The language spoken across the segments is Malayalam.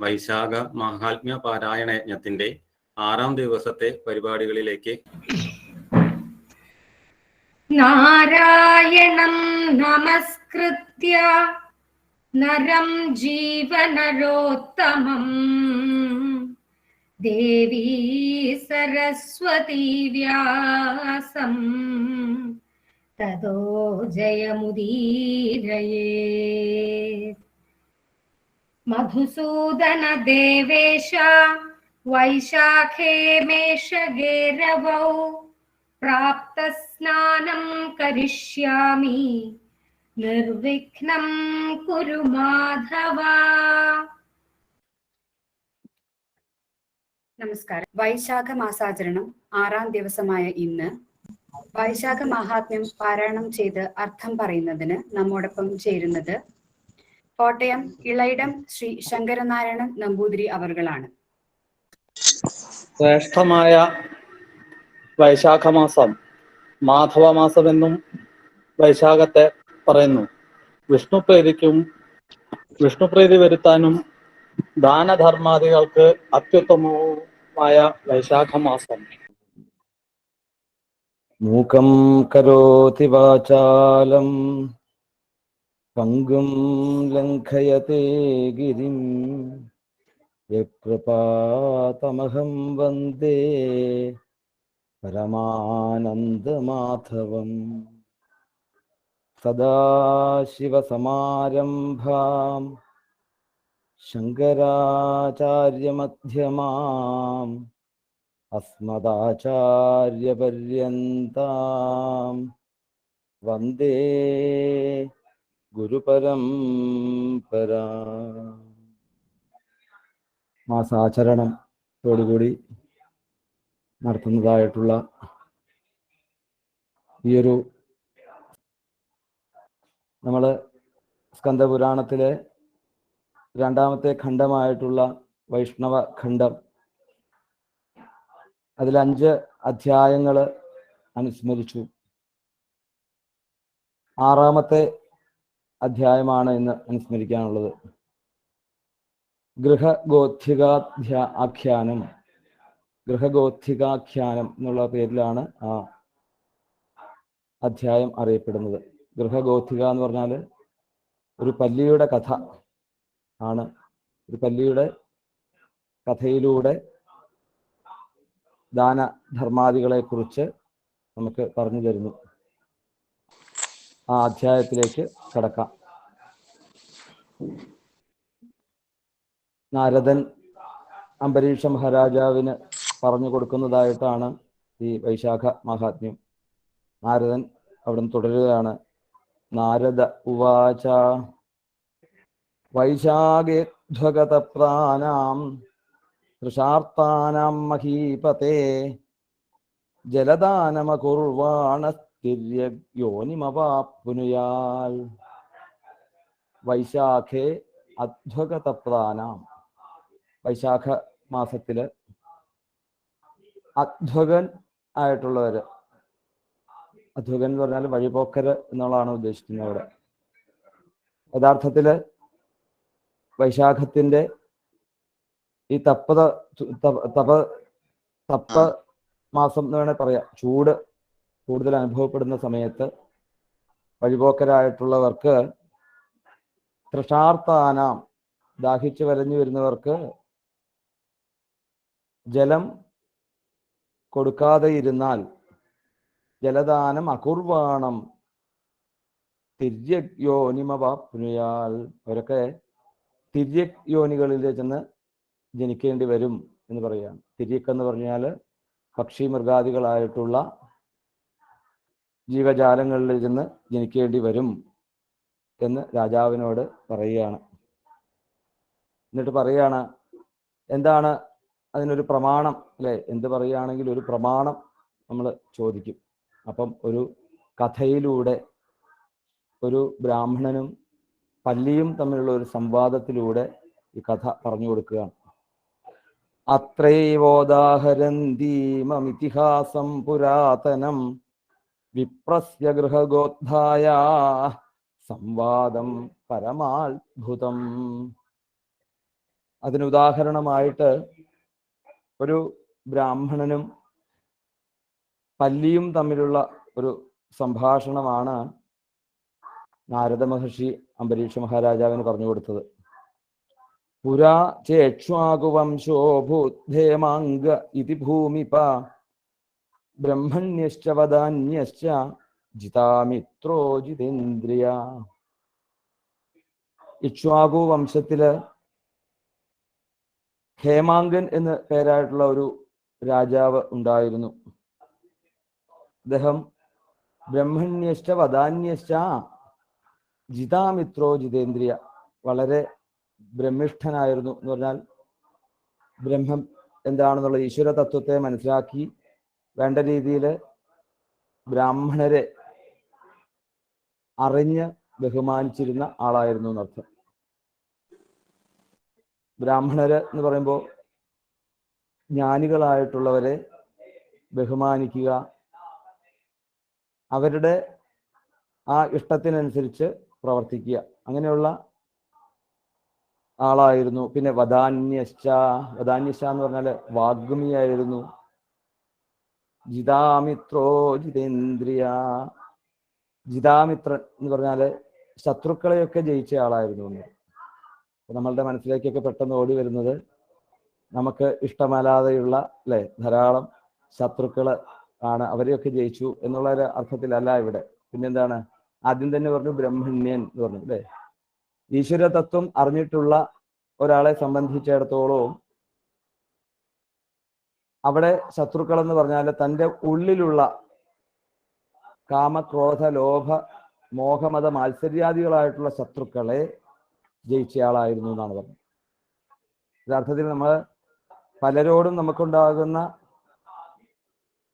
വൈശാഖ മഹാത്മ്യ പാരായണ യജ്ഞത്തിന്റെ ആറാം ദിവസത്തെ പരിപാടികളിലേക്ക് നാരായണം നമസ്കൃത്യ. നരം ജീവനരോത്തമം. ദേവീ സരസ്വതി വ്യാസം തതോ ജയമുദീരയേ. ദേവേശ വൈശാഖേ മേശഗേരവൗ പ്രാപ്ത സ്നാനം കരിഷ്യാമി നിർവിഘ്നം കുരു മാധവ. നമസ്കാരം. വൈശാഖ മാസാചരണം ആറാം ദിവസമായ ഇന്ന് വൈശാഖ മഹാത്മ്യം പാരായണം ചെയ്ത് അർത്ഥം പറയുന്നതിന് നമ്മോടൊപ്പം ചേരുന്നത് കോട്ടയം ഇളയിടം ശ്രീ ശങ്കരനാരായണൻ നമ്പൂതിരി അവർകളാണ്. ശ്രേഷ്ഠമായ വൈശാഖമാസം മാധവമാസമെന്നും വൈശാഖത്തെ പറയുന്നു. വിഷ്ണുപ്രീതിക്കും വിഷ്ണുപ്രീതി വരുത്താനും ദാനധർമാദികൾക്ക് അത്യുത്തമവുമായ വൈശാഖമാസം. മൂക്കം കരോതി വാചാലം. പങ്കും ലംഘയത്തെ ഗിരിം. യകൃപാതമഹം വന്ദേ പരമാനന്ദമാധവം. സദാശിവസമാരംഭാം ശങ്കരാചാര്യമധ്യമാം അസ്മദാചാര്യപര്യന്താം. വന്ദേ ഗുരുപരംപരാ മാസാചരണത്തോടുകൂടി നടത്തുന്നതായിട്ടുള്ള ഈയൊരു നമ്മൾ സ്കന്ദപുരാണത്തിലെ രണ്ടാമത്തെ ഖണ്ഡമായിട്ടുള്ള വൈഷ്ണവ ഖണ്ഡം. അതിൽ അഞ്ച് അധ്യായങ്ങൾ അനുസ്മരിച്ചു. ആറാമത്തെ അധ്യായമാണ് ഇന്ന് അനുസ്മരിക്കാനുള്ളത്. ഗൃഹഗോത്ഥികാധ്യാ ആഖ്യാനം. ഗൃഹഗോത്ഥികാഖ്യാനം എന്നുള്ള പേരിലാണ് ആ അധ്യായം അറിയപ്പെടുന്നത്. ഗൃഹഗോത്ഥിക എന്ന് പറഞ്ഞാൽ ഒരു പല്ലിയുടെ കഥ ആണ്. ഒരു പല്ലിയുടെ കഥയിലൂടെ ദാന ധർമാദികളെ കുറിച്ച് നമുക്ക് പറഞ്ഞു തരുന്നു. ആ അധ്യായത്തിലേക്ക് കടക്കാം. നാരദൻ അംബരീഷ മഹാരാജാവിന് പറഞ്ഞു കൊടുക്കുന്നതായിട്ടാണ് ഈ വൈശാഖ മഹാത്മ്യം. നാരദൻ അവിടുന്ന് തുടരുകയാണ്. നാരദ ഉവാച വൈശാഖേധ്വഗതപ്രാനാം തൃഷാർത്താനാം മഹീപതേ ജലദാനമകുർവാണസ്ഥിര്യോനിമവാപ്നുയാൽ വൈശാഖേ അധ്വഗതപ്രാനാം. വൈശാഖ മാസത്തിൽ അധ്വകൻ ആയിട്ടുള്ളവര് അധ്വകൻ എന്ന് പറഞ്ഞാൽ വഴിപോക്കര് എന്നുള്ളതാണ് ഉദ്ദേശിക്കുന്നത് അവിടെ യഥാർത്ഥത്തിൽ വൈശാഖത്തിന്റെ ഈ തപ്പത തപ തപ്പ മാസം എന്ന് വേണേൽ പറയാം. ചൂട് കൂടുതൽ അനുഭവപ്പെടുന്ന സമയത്ത് വഴിപോക്കരായിട്ടുള്ളവർക്ക് തൃഷാർത്താനാം ദാഹിച്ചു വരഞ്ഞു വരുന്നവർക്ക് ജലം കൊടുക്കാതെ ഇരുന്നാൽ ജലദാനം അകുർവാണം. തിര്യയോനിമവാപ്നുയാൽ അവരൊക്കെ തിര്യക് യോനികളിൽ ചെന്ന് ജനിക്കേണ്ടി വരും എന്ന് പറയുകയാണ് തിര്യക്ക് എന്ന് പറഞ്ഞാൽ പക്ഷി മൃഗാദികളായിട്ടുള്ള ജീവജാലങ്ങളിൽ ചെന്ന് ജനിക്കേണ്ടി വരും. എന്ന് രാജാവിനോട് പറയുകയാണ്. എന്നിട്ട് പറയുകയാണ് എന്താണ് അതിനൊരു പ്രമാണം? അല്ലെ? എന്ത് പറയുകയാണെങ്കിൽ ഒരു പ്രമാണം നമ്മൾ ചോദിക്കും. അപ്പം ഒരു കഥയിലൂടെ ഒരു ബ്രാഹ്മണനും പല്ലിയും തമ്മിലുള്ള ഒരു സംവാദത്തിലൂടെ ഈ കഥ പറഞ്ഞു കൊടുക്കുകയാണ്. അത്രൈവോദാഹരന്തീമമിതിഹാസം പുരാതനം വിപ്രസ്യ ഗൃഹഗോദ്ധായ സംവാദം പരമാത്ഭുതം. അതിന് ഉദാഹരണമായിട്ട് ഒരു ബ്രാഹ്മണനും പല്ലിയും തമ്മിലുള്ള ഒരു സംഭാഷണമാണ് നാരദ മഹർഷി അംബരീഷ മഹാരാജാവിന് പറഞ്ഞു കൊടുത്തത്. പുരാ ചേക്ഷ്വാകുവംശോ ഇതി ഭൂമിപ. ബ്രഹ്മണ്യശ്ച വദാന്യശ്ച ജിതാമിത്രോ ജിതേന്ദ്രിയ ഇക്ഷ്വാകു വംശത്തിൽ ഹേമാങ്കൻ എന്ന് പേരായിട്ടുള്ള ഒരു രാജാവ് ഉണ്ടായിരുന്നു. അദ്ദേഹം ബ്രഹ്മണ്യശ്ച വദാന്യശ്ച ജിതാമിത്രോ ജിതേന്ദ്രിയ വളരെ ബ്രഹ്മിഷ്ഠനായിരുന്നു എന്ന് പറഞ്ഞാൽ ബ്രഹ്മം എന്താണെന്നുള്ള ഈശ്വര തത്വത്തെ മനസ്സിലാക്കി വേണ്ട രീതിയിൽ ബ്രാഹ്മണരെ അറിഞ്ഞ് ബഹുമാനിച്ചിരുന്ന ആളായിരുന്നു എന്നർത്ഥം. ബ്രാഹ്മണര് എന്ന് പറയുമ്പോൾ ജ്ഞാനികളായിട്ടുള്ളവരെ ബഹുമാനിക്കുക അവരുടെ ആ ഇഷ്ടത്തിനനുസരിച്ച് പ്രവർത്തിക്കുക. അങ്ങനെയുള്ള ആളായിരുന്നു. പിന്നെ വദാന്യശ്ച വദാന്യശ്ച എന്ന് പറഞ്ഞാൽ വാഗ്മിയായിരുന്നു. ജിതാമിത്രോ ജിതേന്ദ്രിയ ജിതാമിത്രൻ എന്ന് പറഞ്ഞാൽ ശത്രുക്കളെയൊക്കെ ജയിച്ച ആളായിരുന്നു എന്ന് നമ്മളുടെ മനസ്സിലേക്കൊക്കെ പെട്ടെന്ന് ഓടി വരുന്നത് നമുക്ക് ഇഷ്ടമല്ലാതെയുള്ള അല്ലെ? ധാരാളം ശത്രുക്കൾ ആണ് അവരെയൊക്കെ ജയിച്ചു എന്നുള്ള ഒരു അർത്ഥത്തിലല്ല ഇവിടെ. പിന്നെന്താണ്? ആദ്യം തന്നെ പറഞ്ഞു ബ്രഹ്മണ്യൻ എന്ന് പറഞ്ഞു അല്ലെ? ഈശ്വര തത്വം അറിഞ്ഞിട്ടുള്ള ഒരാളെ സംബന്ധിച്ചിടത്തോളം അവിടെ ശത്രുക്കൾ എന്ന് പറഞ്ഞാൽ തന്റെ ഉള്ളിലുള്ള കാമക്രോധ ലോഭ മോഹമത മാത്സര്യാദികളായിട്ടുള്ള ശത്രുക്കളെ ജയിച്ചയാളായിരുന്നു എന്നാണ് പറഞ്ഞത്. യഥാർത്ഥത്തിൽ നമ്മൾ പലരോടും നമുക്കുണ്ടാകുന്ന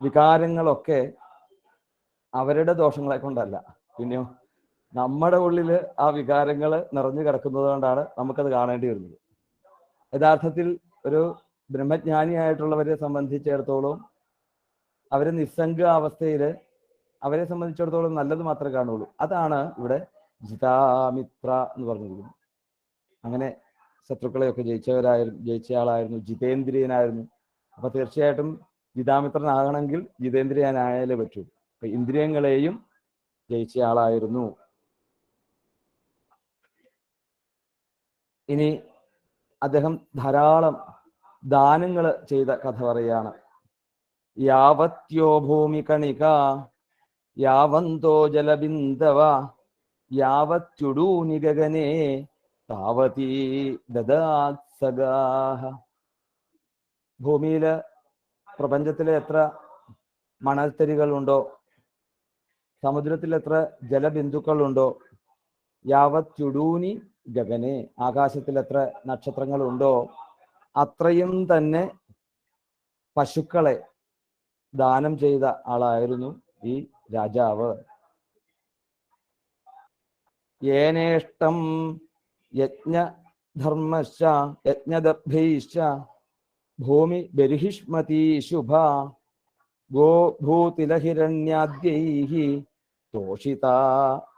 വികാരങ്ങളൊക്കെ അവരുടെ ദോഷങ്ങളെ കൊണ്ടല്ല. പിന്നെയോ നമ്മുടെ ഉള്ളിൽ ആ വികാരങ്ങൾ നിറഞ്ഞു കിടക്കുന്നത് കൊണ്ടാണ് നമുക്കത് കാണേണ്ടി വരുന്നത്. യഥാർത്ഥത്തിൽ ഒരു ബ്രഹ്മജ്ഞാനിയായിട്ടുള്ളവരെ സംബന്ധിച്ചിടത്തോളം അവർ നിസ്സംഗ അവസ്ഥയിൽ അവരെ സംബന്ധിച്ചിടത്തോളം നല്ലത് മാത്രമേ കാണുള്ളൂ അതാണ് ഇവിടെ ജിതാമിത്ര എന്ന് പറഞ്ഞിരിക്കുന്നത്. അങ്ങനെ ശത്രുക്കളെയൊക്കെ ജയിച്ചവരായിരുന്നു ജയിച്ചയാളായിരുന്നു ജിതേന്ദ്രിയനായിരുന്നു. അപ്പൊ തീർച്ചയായിട്ടും ജിതാമിത്രനാകണമെങ്കിൽ ജിതേന്ദ്രിയനായാലേ പറ്റൂ. അപ്പൊ ഇന്ദ്രിയങ്ങളെയും ജയിച്ചയാളായിരുന്നു. ഇനി അദ്ദേഹം ധാരാളം ദാനങ്ങൾ ചെയ്ത കഥ പറയാണ് യാവത്യോ ഭൂമി കണിക യാവന്തോ ജലബിന്ദവ യാവത്യുടൂ നിഗഗനെ താവതീ ദദാത്സഗാഹ ഭൂമിയിൽ പ്രപഞ്ചത്തിലെ എത്ര മണൽത്തരികളുണ്ടോ? സമുദ്രത്തിൽ എത്ര ജലബിന്ദുക്കളുണ്ടോ? യാവത്യുടൂനി ഗഗനെ ആകാശത്തിൽ എത്ര നക്ഷത്രങ്ങളുണ്ടോ? അത്രയും തന്നെ പശുക്കളെ ദാനം ചെയ്ത ആളായിരുന്നു ഈ രാജാവ്. ഏനേഷ്ടം യജ്ഞധർമ്മശ യജ്ഞദർഭൈശ ഭൂമി ബർഹിഷ്മതി ശുഭ ഗോഭൂതിലഹിരണ്യാദ്യൈ തോഷിത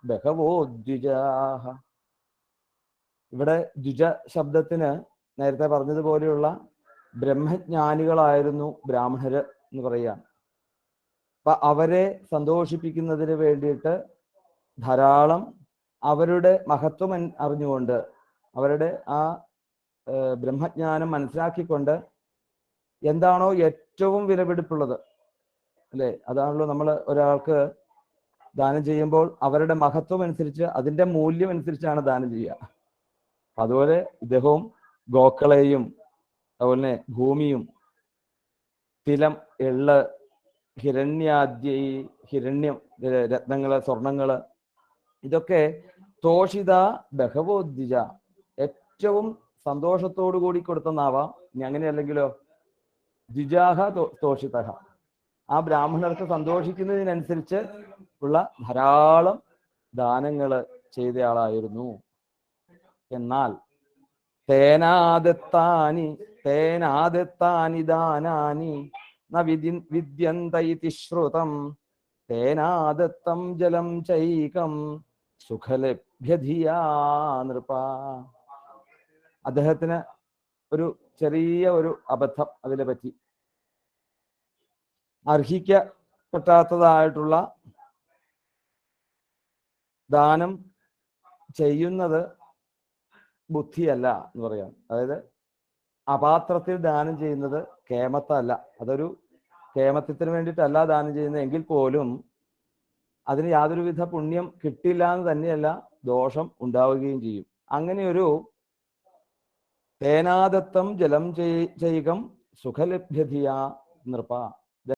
ബഹവോ ദ്വിജാഹ ഇവിടെ ദ്വിജ ശബ്ദത്തിന് നേരത്തെ പറഞ്ഞതുപോലെയുള്ള ബ്രഹ്മജ്ഞാനികളായിരുന്നു ബ്രാഹ്മണര് എന്ന് പറയുകയാണ് അപ്പൊ അവരെ സന്തോഷിപ്പിക്കുന്നതിന് വേണ്ടിയിട്ട് ധാരാളം അവരുടെ മഹത്വം അറിഞ്ഞുകൊണ്ട് അവരുടെ ആ ബ്രഹ്മജ്ഞാനം മനസ്സിലാക്കിക്കൊണ്ട് എന്താണോ ഏറ്റവും വിലപിടിപ്പുള്ളത്. അല്ലെ? അതാണല്ലോ നമ്മൾ ഒരാൾക്ക് ദാനം ചെയ്യുമ്പോൾ അവരുടെ മഹത്വം അനുസരിച്ച് അതിന്റെ മൂല്യം അനുസരിച്ചാണ് ദാനം ചെയ്യുക. അതുപോലെ ഇദ്ദേഹവും ഗോക്കളെയും അതുപോലെ ഭൂമിയും തിലം എള്ള് ഹിരണ്യാദ്യ ഹിരണ്യം രത്നങ്ങൾ സ്വർണങ്ങൾ ഇതൊക്കെ തോഷിത ബഹവോദ്വിജ. ഏറ്റവും സന്തോഷത്തോടു കൂടി കൊടുത്തെന്നാവാം ഇനി അങ്ങനെയല്ലെങ്കിലോ? ദ്വിജാഹ തോഷിത ആ ബ്രാഹ്മണർക്ക് സന്തോഷിക്കുന്നതിനനുസരിച്ച് ഉള്ള ധാരാളം ദാനങ്ങൾ ചെയ്തയാളായിരുന്നു. എന്നാൽ തേനാദത്താനി തേനാദത്താനി ദാനാനി ന ശ്രുതം. തേനാദത്തം ജലം ചൈകം. സുഖലഭ്യധിയാ അദ്ദേഹത്തിന് ഒരു ചെറിയ ഒരു അബദ്ധം അതിനെ പറ്റി. അർഹിക്കപ്പെട്ടാത്തതായിട്ടുള്ള ദാനം ചെയ്യുന്നത് ബുദ്ധിയല്ല എന്ന് പറയാം. അതായത് അപാത്രത്തിൽ ദാനം ചെയ്യുന്നത് കേമത്തല്ല. അതൊരു കേമത്വത്തിന് വേണ്ടിയിട്ടല്ല ദാനം ചെയ്യുന്നത്. എങ്കിൽ പോലും അതിന് യാതൊരുവിധ പുണ്യം കിട്ടില്ല എന്ന് തന്നെയല്ല ദോഷം ഉണ്ടാവുകയും ചെയ്യും. അങ്ങനെയൊരു തേനാദത്തം ജലം ചെയ്- ചെയ്കം സുഖലഭ്യധിയ നൃപ.